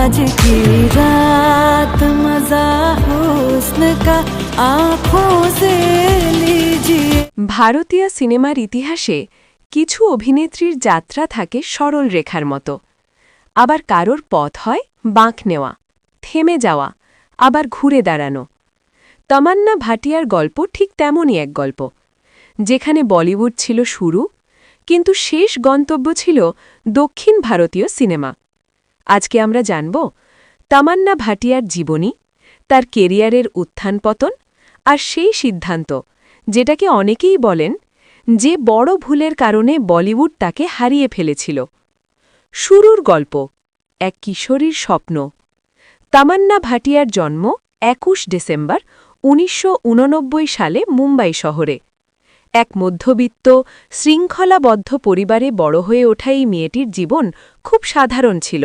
आज की रात मजा हुस्न का आंखों से लीजिए ভারতীয় সিনেমার ইতিহাসে কিছু অভিনেত্রীর যাত্রা থাকে সরল রেখার মতো আবার কারোর পথ হয় বাঁক নেওয়া থেমে যাওয়া আবার ঘুরে দাঁড়ানো তমান্না ভাটিয়ার গল্প ঠিক তেমনই এক গল্প যেখানে বলিউড ছিল শুরু কিন্তু শেষ গন্তব্য ছিল দক্ষিণ ভারতীয় সিনেমা আজকে আমরা জানব তামান্না ভাটিয়ার জীবনী, তার কেরিয়ারের উত্থান পতন আর সেই সিদ্ধান্ত, যেটাকে অনেকেই বলেন যে বড় ভুলের কারণে বলিউড তাকে হারিয়ে ফেলেছিল। শুরুর গল্প, এক কিশোরীর স্বপ্ন। তামান্না ভাটিয়ার জন্ম একুশ ডিসেম্বর উনিশশো উননব্বই সালে মুম্বাই শহরে। এক মধ্যবিত্ত, শৃঙ্খলাবদ্ধ পরিবারে বড় হয়ে ওঠা এই মেয়েটির জীবন খুব সাধারণ ছিল।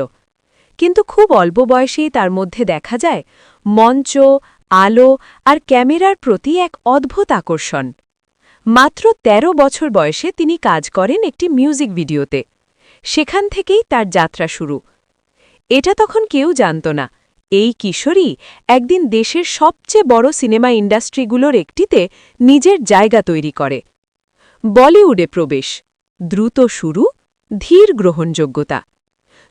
কিন্তু খুব অল্প বয়সেই তার মধ্যে দেখা যায় মঞ্চ, আলো আর ক্যামেরার প্রতি এক অদ্ভুত আকর্ষণ। মাত্র ১৩ বছর বয়সে তিনি কাজ করেন একটি মিউজিক ভিডিওতে। সেখান থেকেই তার যাত্রা শুরু। এটা তখন কেউ জানত না। এই কিশোরী একদিন দেশের সবচেয়ে বড় সিনেমা ইন্ডাস্ট্রিগুলোর একটিতে নিজের জায়গা তৈরি করে। বলিউডে প্রবেশ। দ্রুত শুরু, ধীর গ্রহণযোগ্যতা।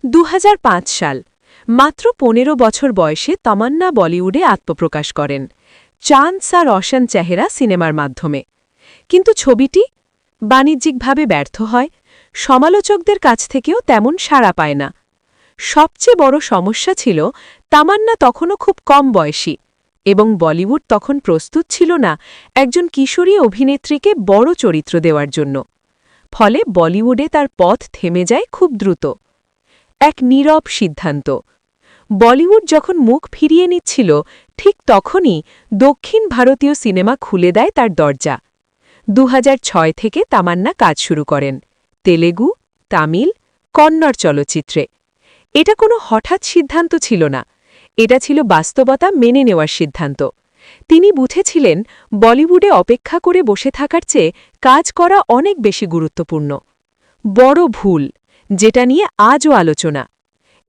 দু হাজার পাঁচ সাল, মাত্র পনেরো বছর বয়সে তমান্না বলিউডে আত্মপ্রকাশ করেন। চাঁদ সা রশন চেহারা সিনেমার মাধ্যমে। কিন্তু ছবিটি বাণিজ্যিকভাবে ব্যর্থ হয়, সমালোচকদের কাছ থেকেও তেমন সাড়া পায় না। সবচেয়ে বড় সমস্যা ছিল, তামান্না তখনও খুব কম বয়সী এবং বলিউড তখন প্রস্তুত ছিল না একজন কিশোরী অভিনেত্রীকে বড় চরিত্র দেওয়ার জন্য। ফলে বলিউডে তার পথ থেমে যায় খুব দ্রুত। এক নীরব সিদ্ধান্ত। বলিউড যখন মুখ ফিরিয়ে নিচ্ছিল, ঠিক তখনই দক্ষিণ ভারতীয় সিনেমা খুলে দেয় তার দরজা। দু হাজার ছয় থেকে তামান্না কাজ শুরু করেন। তেলেগু, তামিল, কন্নড় চলচ্চিত্রে। এটা কোনো হঠাৎ সিদ্ধান্ত ছিল না। এটা ছিল বাস্তবতা মেনে নেওয়ার সিদ্ধান্ত। তিনি বুঝেছিলেন, বলিউডে অপেক্ষা করে বসে থাকার চেয়ে কাজ করা অনেক বেশি গুরুত্বপূর্ণ। বড় ভুল। যেটা নিয়ে আজও আলোচনা।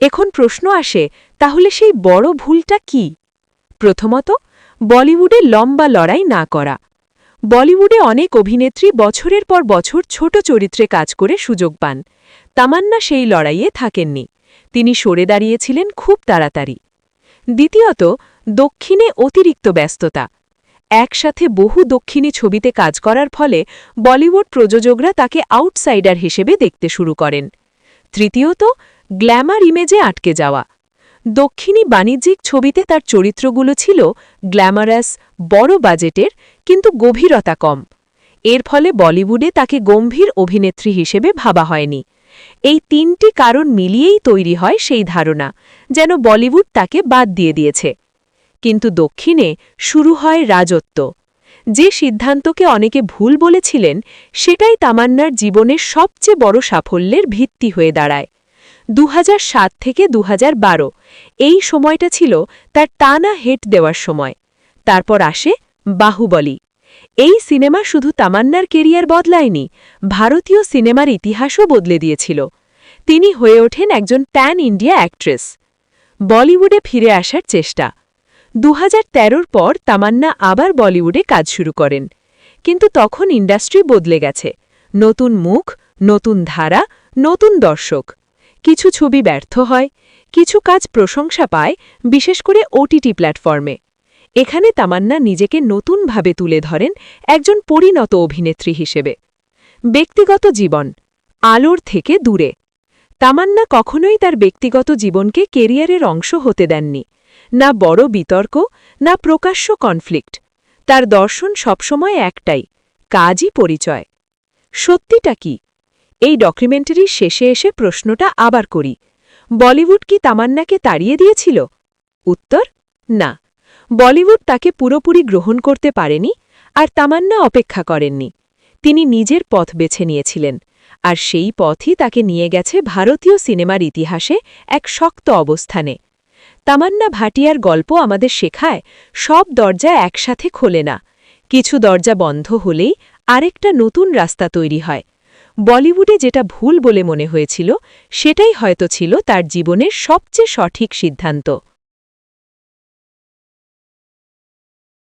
এখন প্রশ্ন আসে, তাহলে সেই বড় ভুলটা কি? প্রথমত, বলিউডে লম্বা লড়াই না করা। বলিউডে অনেক অভিনেত্রী বছরের পর বছর ছোট চরিত্রে কাজ করে সুযোগ পান। তামান্না সেই লড়াইয়ে থাকেননি। তিনি সরে দাঁড়িয়েছিলেন খুব তাড়াতাড়ি। দ্বিতীয়ত, দক্ষিণে অতিরিক্ত ব্যস্ততা। একসাথে বহু দক্ষিণী ছবিতে কাজ করার ফলে বলিউড প্রযোজকরা তাকে আউটসাইডার হিসেবে দেখতে শুরু করেন। তৃতীয়ত, গ্ল্যামার ইমেজে আটকে যাওয়া। দক্ষিণী বাণিজ্যিক ছবিতে তার চরিত্রগুলো ছিল গ্ল্যামারাস, বড় বাজেটের, কিন্তু গভীরতা কম। এর ফলে বলিউডে তাকে গম্ভীর অভিনেত্রী হিসেবে ভাবা হয়নি। এই তিনটি কারণ মিলিয়েই তৈরি হয় সেই ধারণা, যেন বলিউড তাকে বাদ দিয়ে দিয়েছে। কিন্তু দক্ষিণে শুরু হয় রাজত্ব। যে সিদ্ধান্তকে অনেকে ভুল বলেছিলেন, সেটাই তামান্নার জীবনের সবচেয়ে বড় সাফল্যের ভিত্তি হয়ে দাঁড়ায়। দুহাজার সাত থেকে দুহাজার বারো, এই সময়টা ছিল তার টানা হেট দেওয়ার সময়। তারপর আসে বাহুবলী। এই সিনেমা শুধু তামান্নার কেরিয়ার বদলায়নি, ভারতীয় সিনেমার ইতিহাসও বদলে দিয়েছিল। তিনি হয়ে ওঠেন একজন প্যান ইন্ডিয়া অ্যাক্ট্রেস। বলিউডে ফিরে আসার চেষ্টা। দু হাজার পর তামান্না আবার বলিউডে কাজ শুরু করেন। কিন্তু তখন ইন্ডাস্ট্রি বদলে গেছে। নতুন মুখ, নতুন ধারা, নতুন দর্শক। কিছু ছবি ব্যর্থ হয়, কিছু কাজ প্রশংসা পায়, বিশেষ করে ওটিটি প্ল্যাটফর্মে। এখানে তামান্না নিজেকে নতুনভাবে তুলে ধরেন একজন পরিণত অভিনেত্রী হিসেবে। ব্যক্তিগত জীবন, আলোর থেকে দূরে। তামান্না কখনোই তার ব্যক্তিগত জীবনকে কেরিয়ারের অংশ হতে দেননি। না বড় বিতর্ক, না প্রকাশ্য কনফ্লিক্ট তার দর্শন সবসময় একটাই, কাজই পরিচয়। সত্যিটা কি? এই ডকুমেন্টারির শেষে এসে প্রশ্নটা আবার করি। বলিউড কি তামান্নাকে তাড়িয়ে দিয়েছিল? উত্তর, না। বলিউড তাকে পুরোপুরি গ্রহণ করতে পারেনি আর তামান্না অপেক্ষা করেননি। তিনি নিজের পথ বেছে নিয়েছিলেন আর সেই পথই তাকে নিয়ে গেছে ভারতীয় সিনেমার ইতিহাসে এক শক্ত অবস্থানে। তামান্না ভাটিয়ার গল্প আমাদের শেখায়, সব দরজা একসাথে খোলে না। কিছু দরজা বন্ধ হলেই আরেকটা নতুন রাস্তা তৈরি হয়। বলিউডে যেটা ভুল বলে মনে হয়েছিল, সেটাই হয়তো ছিল তার জীবনের সবচেয়ে সঠিক সিদ্ধান্ত।